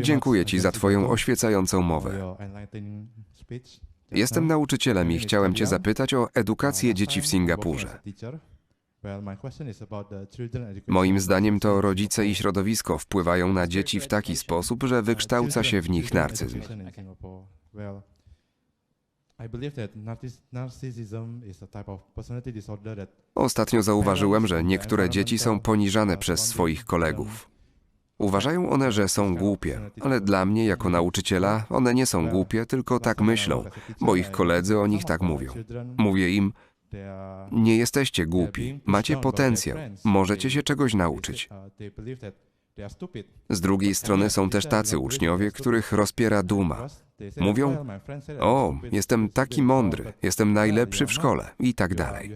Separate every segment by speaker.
Speaker 1: Dziękuję Ci za Twoją oświecającą mowę. Jestem nauczycielem i chciałem Cię zapytać o edukację dzieci w Singapurze. Moim zdaniem to rodzice i środowisko wpływają na dzieci w taki sposób, że wykształca się w nich narcyzm. Ostatnio zauważyłem, że niektóre dzieci są poniżane przez swoich kolegów. Uważają one, że są głupie, ale dla mnie, jako nauczyciela, one nie są głupie, tylko tak myślą, bo ich koledzy o nich tak mówią. Mówię im, nie jesteście głupi, macie potencjał, możecie się czegoś nauczyć. Z drugiej strony są też tacy uczniowie, których rozpiera duma. Mówią, o, jestem taki mądry, jestem najlepszy w szkole i tak dalej.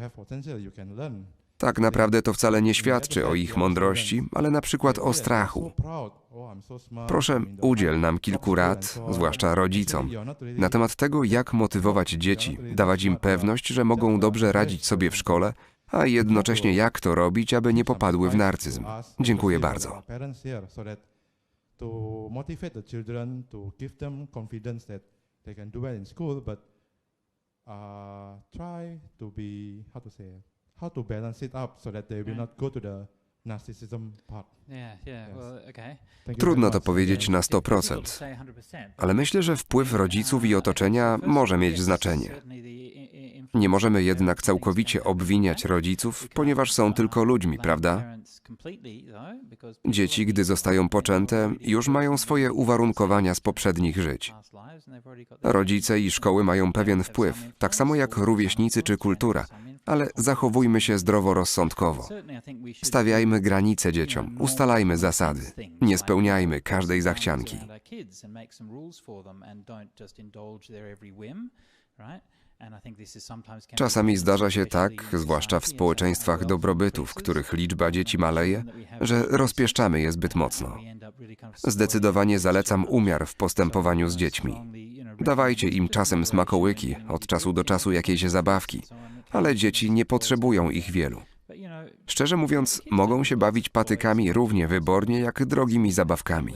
Speaker 1: Tak naprawdę to wcale nie świadczy o ich mądrości, ale na przykład o strachu. Proszę, udziel nam kilku rad, zwłaszcza rodzicom, na temat tego, jak motywować dzieci, dawać im pewność, że mogą dobrze radzić sobie w szkole, a jednocześnie jak to robić, aby nie popadły w narcyzm. Dziękuję bardzo. try to be how to say how to balance it up so that they will not go to the narcissism part. Trudno to powiedzieć na 100%, ale myślę, że wpływ rodziców i otoczenia może mieć znaczenie. Nie możemy jednak całkowicie obwiniać rodziców, ponieważ są tylko ludźmi, prawda? Dzieci, gdy zostają poczęte, już mają swoje uwarunkowania z poprzednich żyć. Rodzice i szkoły mają pewien wpływ, tak samo jak rówieśnicy czy kultura, ale zachowujmy się zdroworozsądkowo. Stawiajmy granice dzieciom, ustalajmy zasady, nie spełniajmy każdej zachcianki. Czasami zdarza się tak, zwłaszcza w społeczeństwach dobrobytu, w których liczba dzieci maleje, że rozpieszczamy je zbyt mocno. Zdecydowanie zalecam umiar w postępowaniu z dziećmi. Dawajcie im czasem smakołyki, od czasu do czasu jakieś zabawki, ale dzieci nie potrzebują ich wielu. Szczerze mówiąc, mogą się bawić patykami równie wybornie jak drogimi zabawkami.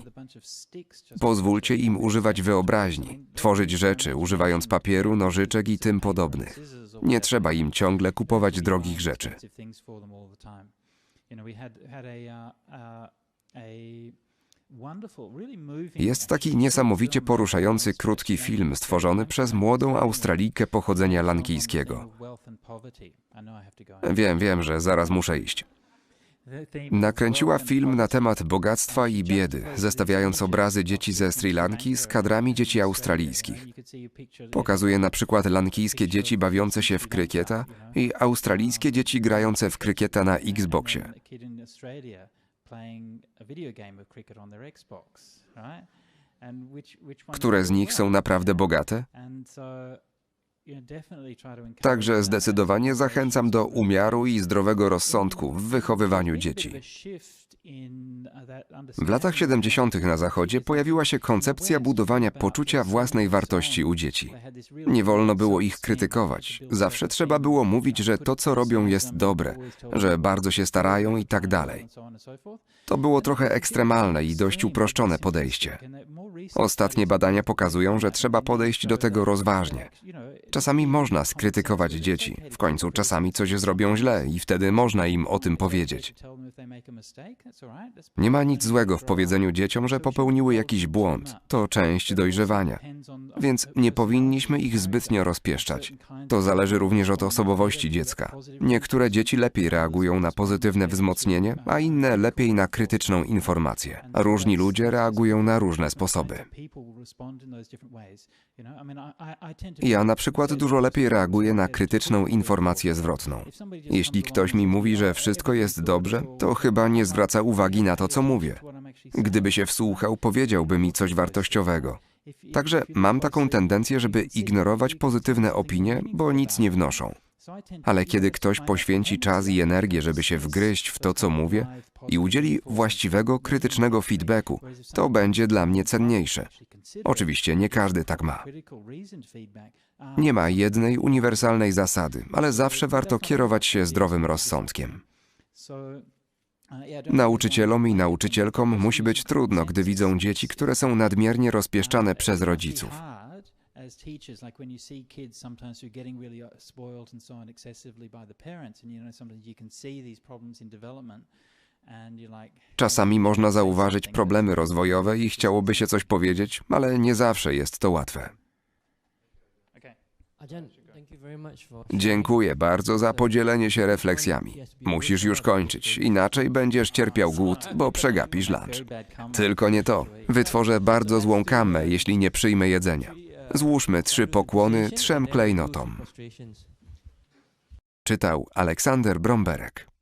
Speaker 1: Pozwólcie im używać wyobraźni, tworzyć rzeczy, używając papieru, nożyczek i tym podobnych. Nie trzeba im ciągle kupować drogich rzeczy. Jest taki niesamowicie poruszający krótki film stworzony przez młodą Australijkę pochodzenia lankijskiego. Wiem, wiem, że zaraz muszę iść. Nakręciła film na temat bogactwa i biedy, zestawiając obrazy dzieci ze Sri Lanki z kadrami dzieci australijskich. Pokazuje na przykład lankijskie dzieci bawiące się w krykieta i australijskie dzieci grające w krykieta na Xboxie które z nich są naprawdę bogate? Także zdecydowanie zachęcam do umiaru i zdrowego rozsądku w wychowywaniu dzieci. W latach 70. na Zachodzie pojawiła się koncepcja budowania poczucia własnej wartości u dzieci. Nie wolno było ich krytykować. Zawsze trzeba było mówić, że to, co robią, jest dobre, że bardzo się starają i tak dalej. To było trochę ekstremalne i dość uproszczone podejście. Ostatnie badania pokazują, że trzeba podejść do tego rozważnie. Czasami można skrytykować dzieci, w końcu czasami coś zrobią źle i wtedy można im o tym powiedzieć. Nie ma nic złego w powiedzeniu dzieciom, że popełniły jakiś błąd. To część dojrzewania. Więc nie powinniśmy ich zbytnio rozpieszczać. To zależy również od osobowości dziecka. Niektóre dzieci lepiej reagują na pozytywne wzmocnienie, a inne lepiej na krytyczną informację. Różni ludzie reagują na różne sposoby. Ja na przykład dużo lepiej reaguję na krytyczną informację zwrotną. Jeśli ktoś mi mówi, że wszystko jest dobrze, to chyba nie zwraca uwagi na to, co mówię. Gdyby się wsłuchał, powiedziałby mi coś wartościowego. Także mam taką tendencję, żeby ignorować pozytywne opinie, bo nic nie wnoszą. Ale kiedy ktoś poświęci czas i energię, żeby się wgryźć w to, co mówię i udzieli właściwego, krytycznego feedbacku, to będzie dla mnie cenniejsze. Oczywiście nie każdy tak ma. Nie ma jednej uniwersalnej zasady, ale zawsze warto kierować się zdrowym rozsądkiem. Nauczycielom i nauczycielkom musi być trudno, gdy widzą dzieci, które są nadmiernie rozpieszczane przez rodziców.
Speaker 2: As teachers, like when you see kids sometimes who are getting really uh, spoiled and so on excessively by the parents, and you know sometimes you can see these problems in development.
Speaker 1: Czasami można zauważyć problemy rozwojowe i chciałoby się coś powiedzieć, ale nie zawsze jest to łatwe. Dziękuję bardzo za podzielenie się refleksjami. Musisz już kończyć, inaczej będziesz cierpiał głód, bo przegapisz lunch. Tylko nie to. Wytworzę bardzo złą kamę, jeśli nie przyjmę jedzenia. Złóżmy trzy pokłony trzem klejnotom. Czytał Aleksander Bromberek.